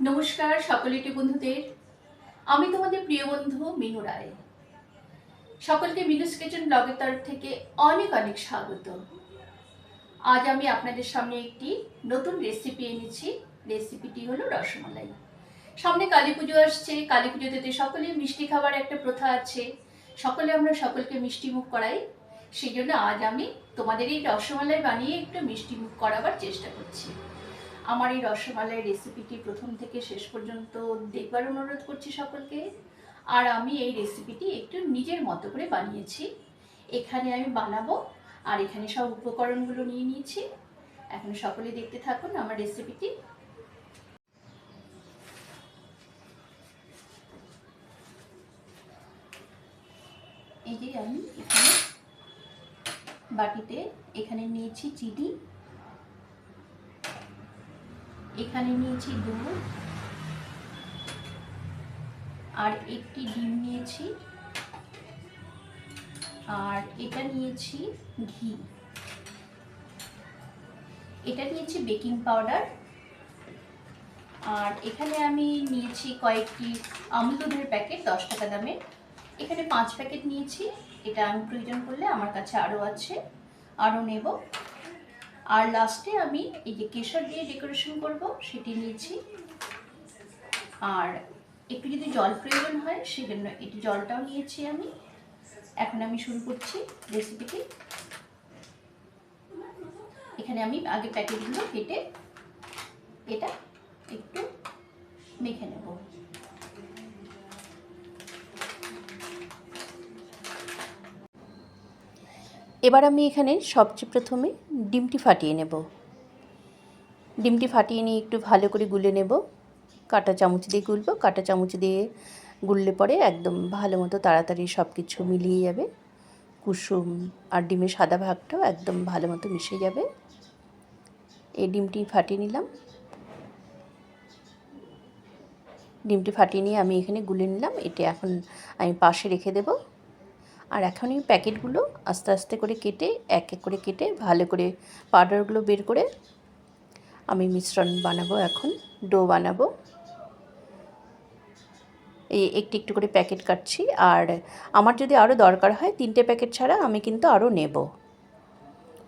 নমস্কার সকলেটি বন্ধুদের। আমি তোমাদের প্রিয় বন্ধু মিনু রায়। সকলকে মিনুস কিচেন ব্লগের তরফ থেকে অনেক অনেক স্বাগত। আজ আমি আপনাদের সামনে একটি নতুন রেসিপি এনেছি। রেসিপিটি হলো রসমালাই। সামনে কালী পুজো আসছে। কালী পুজোতে সকলে মিষ্টি খাবার একটা প্রথা আছে। সকলে আমরা সকলকে মিষ্টি মুখ করাই। সেই জন্য আজ আমি তোমাদের এই রসমালাই বানিয়ে একটু মিষ্টি মুখ করাবার চেষ্টা করছি। আমার এই রসমালাই রেসিপিটি প্রথম থেকে শেষ পর্যন্ত দেখবার অনুরোধ করছি সকলকে। আর আমি এই রেসিপিটি একটু নিজের মতো করে বানিয়েছি। এখানে আমি বানাবো, আর এখানে সব উপকরণগুলো নিয়ে নিয়েছি। এখন সকলে দেখতে থাকুন আমার রেসিপিটি এই যে আমি এখানে বাটিতে এখানে নিয়েছি চিনি। এখানে নিয়েছি দুধ আর একটি ডিম নিয়েছি। আর এটা নিয়েছি ঘি। এটা নিয়েছি বেকিং পাউডার। আর এখানে আমি নিয়েছি কয়েকটি আমুল দুধের প্যাকেট, দশ টাকা দামের এখানে পাঁচ প্যাকেট নিয়েছি। এটা আমি প্রয়োজন করলে আমার কাছে আরও আছে। আরও নেব। আর লাস্টে আমি এই যে কেশর দিয়ে ডেকোরেশন করব, সেটি নিয়েছি। আর একটু যদি জল প্রয়োজন হয়, সেজন্য এটি জলটাও নিয়েছি আমি। এখন আমি শুরু করছি রেসিপিটি এখানে আমি আগে প্যাকেটগুলো কেটে এটা একটু মেখে নেব। এবার আমি এখানে সবচেয়ে প্রথমে ডিমটি ফাটিয়ে নেব। ডিমটি ফাটিয়ে নিয়ে একটু ভালো করে গুলে নেব। কাঁটা চামচ দিয়ে গুলবো। কাটা চামচ দিয়ে গুললে পরে একদম ভালো মতো তাড়াতাড়ি সব কিছু মিলিয়ে যাবে। কুসুম আর ডিমের সাদা ভাগটাও একদম ভালো মতো মিশে যাবে। এই ডিমটি ফাটিয়ে নিলাম। ডিমটি ফাটিয়ে নিয়ে আমি এখানে গুলে নিলাম। এটা এখন আমি পাশে রেখে দেবো। আর এখন এই প্যাকেটগুলো আস্তে আস্তে করে কেটে, এক এক করে কেটে, ভালো করে পাউডারগুলো বের করে আমি মিশ্রণ বানাবো এখন, ডো বানাবো। এই একটু একটু করে প্যাকেট কাটছি আর আমার যদি আরও দরকার হয় তিনটে প্যাকেট ছাড়া আমি কিন্তু আরও নেব।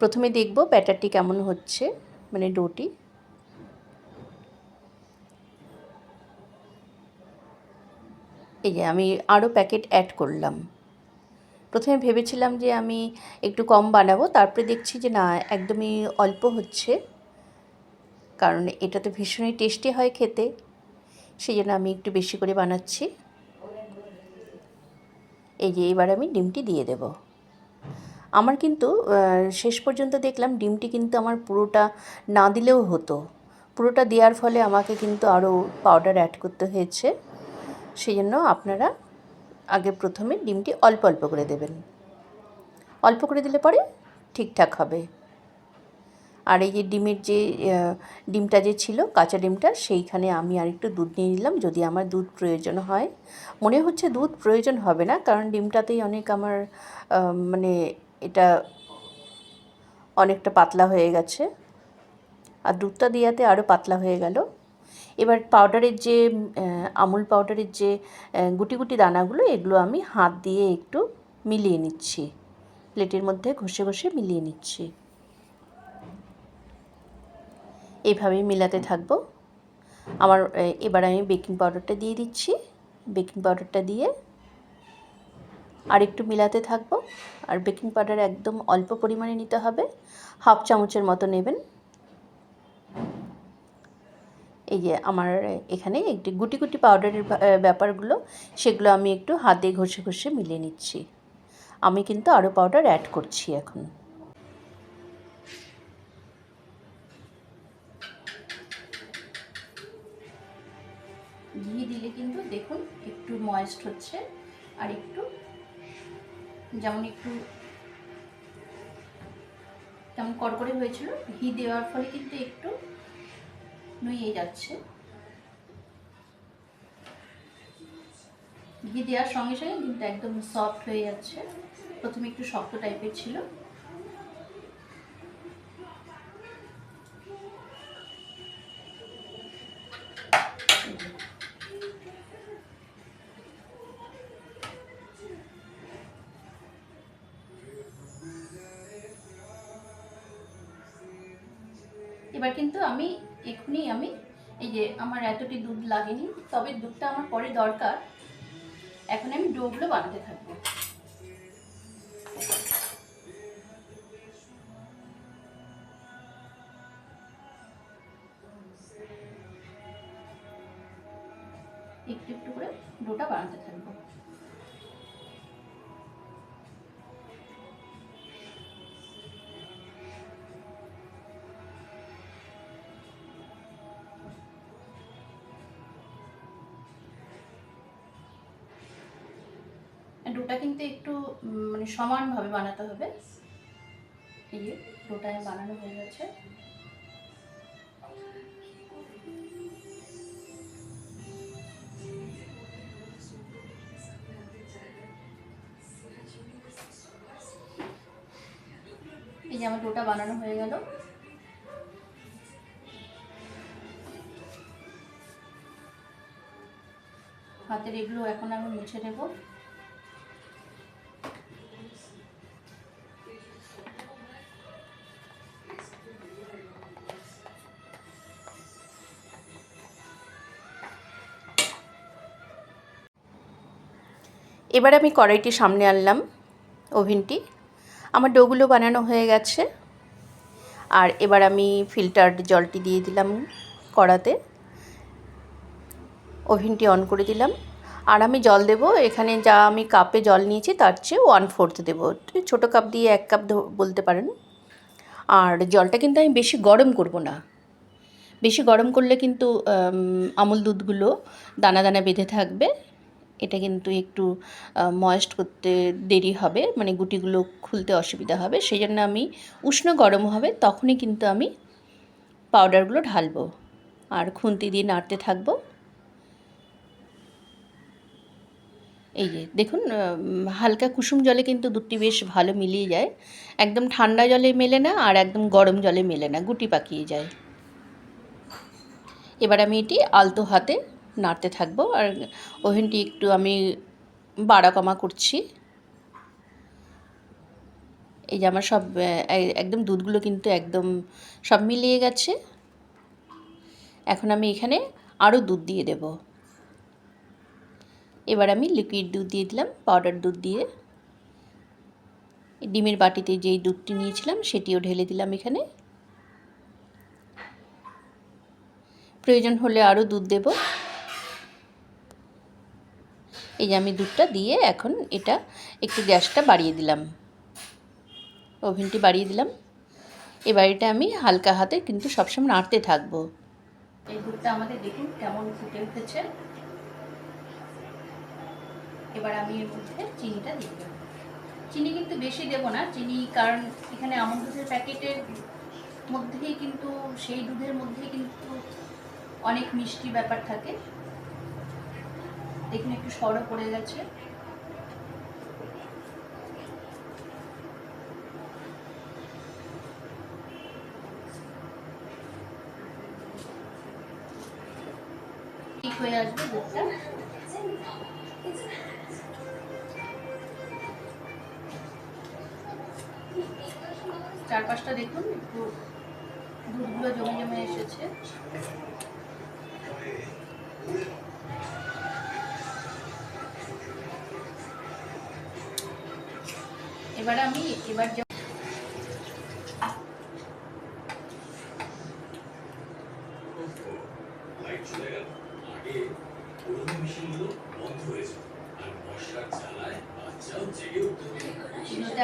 প্রথমে দেখব ব্যাটারটি কেমন হচ্ছে মানে ডোটি। এই যে আমি আরও প্যাকেট অ্যাড করলাম। প্রথমে ভেবেছিলাম যে আমি একটু কম বানাবো, তারপরে দেখছি যে না, একদমই অল্প হচ্ছে। কারণ এটা তো ভীষণই টেস্টি হয় খেতে সেই জন্য আমি একটু বেশি করে বানাচ্ছি। এই যে এবার আমি ডিমটি দিয়ে দেব। আমার কিন্তু শেষ পর্যন্ত দেখলাম ডিমটি কিন্তু আমার পুরোটা না দিলেও হতো। পুরোটা দেওয়ার ফলে আমাকে কিন্তু আরও পাউডার অ্যাড করতে হয়েছে। সেই জন্য আপনারা আগে প্রথমে ডিমটি অল্প অল্প করে দেবেন। অল্প করে দিলে পরে ঠিকঠাক হবে। আর এই যে ডিমের যে ডিমটা যে ছিল, কাঁচা ডিমটা, সেইখানে আমি আর একটু দুধ নিয়ে নিলাম। যদি আমার দুধ প্রয়োজন হয়, মনে হচ্ছে দুধ প্রয়োজন হবে না, কারণ ডিমটাতেই অনেক আমার মানে এটা অনেকটা পাতলা হয়ে গেছে। আর দুধটা দেওয়াতে আরও পাতলা হয়ে গেল। এবার পাউডারের যে আমুল পাউডারের যে গুটি গুটি দানাগুলো, এগুলো আমি হাত দিয়ে একটু মিলিয়ে নিচ্ছি। প্লেটের মধ্যে ঘষে ঘষে মিলিয়ে নিচ্ছি। এইভাবেই মিলাতে থাকব। আমার এবার আমি বেকিং পাউডারটা দিয়ে দিচ্ছি। বেকিং পাউডারটা দিয়ে আর একটু মিলাতে থাকব। আর বেকিং পাউডার একদম অল্প পরিমাণে নিতে হবে। হাফ চামচের মতো নেবেন। এই যে আমার এখানে একটি গুটি গুটি পাউডারের ব্যাপারগুলো, সেগুলো আমি একটু হাতে ঘষে ঘষে মিলিয়ে নিচ্ছি। আমি কিন্তু আরও পাউডার অ্যাড করছি এখন। ঘি দিলে কিন্তু দেখুন একটু ময়েস্ট হচ্ছে আর একটু, যেমন একটু কেমন কড়কড়ে হয়েছিল, ঘি দেওয়ার ফলে কিন্তু একটু নুয়ে যাচ্ছে। ঘি দেওয়ার সঙ্গে সঙ্গে কিন্তু একদম সফট হয়ে যাচ্ছে। প্রথমে একটু শক্ত টাইপের ছিল। এবার কিন্তু আমি এক্ষুনি আমি এই যে আমার এতটি দুধ লাগেনি, তবে দুধটা আমার পরে দরকার। এখন আমি ডোগুলো বানাতে থাকব। একটু একটু করে ডোটা বানাতে থাকব। সমানভাবে বানাতে হবে। এই যে ডোটা বানানো হয়ে গেছে। এই যে আমার ডোটা বানানো হয়ে গেল। হাতের এগুলো এখন আমি মুছে নেব এবার আমি কড়াইটি সামনে আনলাম, ওভেনটি। আমার ডোগুলো বানানো হয়ে গেছে। আর এবার আমি ফিল্টার্ড জলটি দিয়ে দিলাম কড়াতে। ওভেনটি অন করে দিলাম। আর আমি জল দেব, এখানে যা আমি কাপে জল নিয়েছি তার চেয়ে ওয়ান ফোর্থ দেবো ছোটো কাপ দিয়ে এক কাপ বলতে পারেন। আর জলটা কিন্তু আমি বেশি গরম করব না। বেশি গরম করলে কিন্তু আমুল দুধগুলো দানা দানা বেঁধে থাকবে। এটা কিন্তু একটু ময়েস্ট করতে দেরি হবে মানে গুটিগুলো খুলতে অসুবিধা হবে। সেই জন্য আমি উষ্ণ গরম হবে, তখনই কিন্তু আমি পাউডারগুলো ঢালবো। আর খুন্তি দিয়ে নাড়তে থাকব। এই যে, দেখুন হালকা কুসুম জলে কিন্তু দুধটি বেশ ভালো মিলিয়ে যায়। একদম ঠান্ডা জলে মেলে না, আর একদম গরম জলে মেলে না, গুটি পাকিয়ে যায়। এবার আমি এটি আলতো হাতে নাড়তে থাকব। আর ওভেনটি একটু আমি বাড়া কমা করছি। এই যে আমার সব একদম দুধগুলো কিন্তু একদম সব মিলিয়ে গেছে। এখন আমি এখানে আরও দুধ দিয়ে দেব। এবার আমি লিকুইড দুধ দিয়ে দিলাম, পাউডার দুধ দিয়ে। ডিমের বাটিতে যেই দুধটি নিয়েছিলাম সেটিও ঢেলে দিলাম এখানে। প্রয়োজন হলে আরও দুধ দেব। এই যে আমি দুধটা দিয়ে এখন এটা একটু গ্যাসটা বাড়িয়ে দিলাম। ওভেনটি বাড়িয়ে দিলাম। এবার এটা আমি হালকা হাতে কিন্তু সবসময় নাড়তে থাকব। এই দুধটা আমাদের দেখুন কেমন ফুটে উঠেছে। এবার আমি এর মধ্যে চিনিটা দিয়ে দেবো। চিনি কিন্তু বেশি দেবো না, চিনি কারণ এখানে আমন দুধের প্যাকেটের মধ্যেই কিন্তু, সেই দুধের মধ্যেই কিন্তু অনেক মিষ্টি ব্যাপার থাকে। দেখুন একটু সরও পড়ে গেছে। ঠিক হয়ে চারপাশটা দেখুন একটু দুধগুলো জমে জমে এসেছে। এবার আমি এবার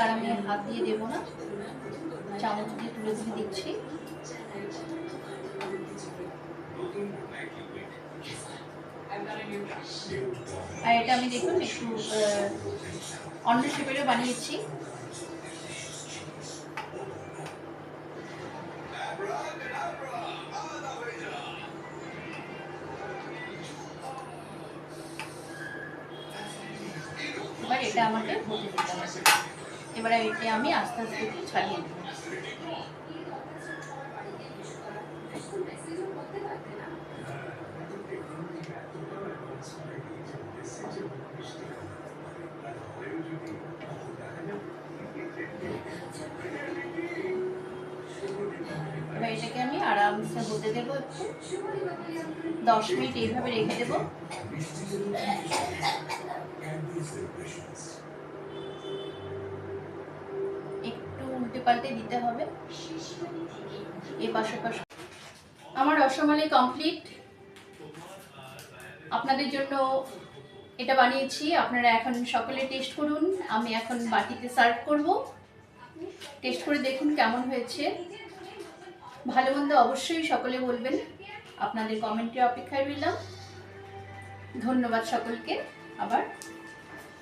আর আমি হাত দিয়ে দেবো না। চামচ দিয়ে তুলে তুলে দিচ্ছি। নতুন আর এটা আমি দেখুন একটু অন্য শেপেরও বানিয়েছি। এবার এটা আমাকে হতে দিতে হবে। এবার এটা আমি আস্তে আস্তে ছাড়িয়ে দেবো এবার এটাকে আমি আরামসে হতে দেবো একটু। দশ মিনিট এইভাবে রেখে দেবো। একটু উল্টে পাল্টে দিতে হবে। এ পাশে পাশে। আমার রসমালাই কমপ্লিট আপনাদের জন্য এটা বানিয়েছি। আপনারা এখন সকলে টেস্ট করুন। আমি এখন বাটিতে সার্ভ করব। টেস্ট করে দেখুন কেমন হয়েছে। ভালো মন্দ অবশ্যই সকলে বলবেন। আপনাদের কমেন্টের অপেক্ষায় রইলাম। ধন্যবাদ সকলকে। আবার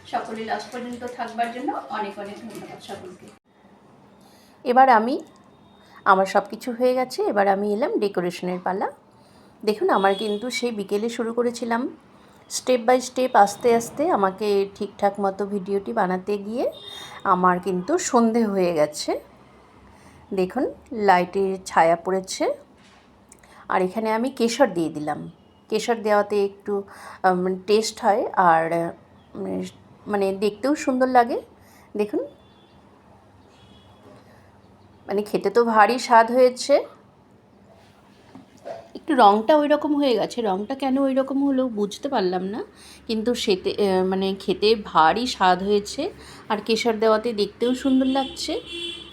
সকলে লাস্ট পর্যন্ত থাকবার জন্য অনেক অনেক ধন্যবাদ সকলকে। এবার আমি, আমার সব কিছু হয়ে গেছে, এবার আমি এলাম ডেকোরেশনের পালা। দেখুন, আমার কিন্তু সেই বিকেলে শুরু করেছিলাম। স্টেপ বাই স্টেপ, আস্তে আস্তে আমাকে ঠিকঠাক মতো ভিডিওটি বানাতে গিয়ে আমার কিন্তু সন্ধে হয়ে গেছে। দেখুন, লাইটের ছায়া পড়েছে। আর এখানে আমি কেশর দিয়ে দিলাম। কেশর দেওয়াতে একটু টেস্ট হয় আর মানে দেখতেও সুন্দর লাগে। দেখুন। মানে খেতে তো ভারী স্বাদ হয়েছে। একটু রঙটা ওই রকম হয়ে গেছে। রঙটা কেন ওই রকম হলো বুঝতে পারলাম না। কিন্তু সেতে মানে খেতে ভারী স্বাদ হয়েছে। আর কেশর দেওয়াতে দেখতেও সুন্দর লাগছে।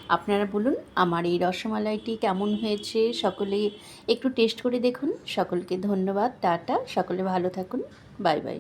আপনারা বলুন, আমার এই রসমালাইটি কেমন হয়েছে? সকলে একটু টেস্ট করে দেখুন। সকলকে ধন্যবাদ। Ta ta. সকলে ভালো থাকুন। Bye bye.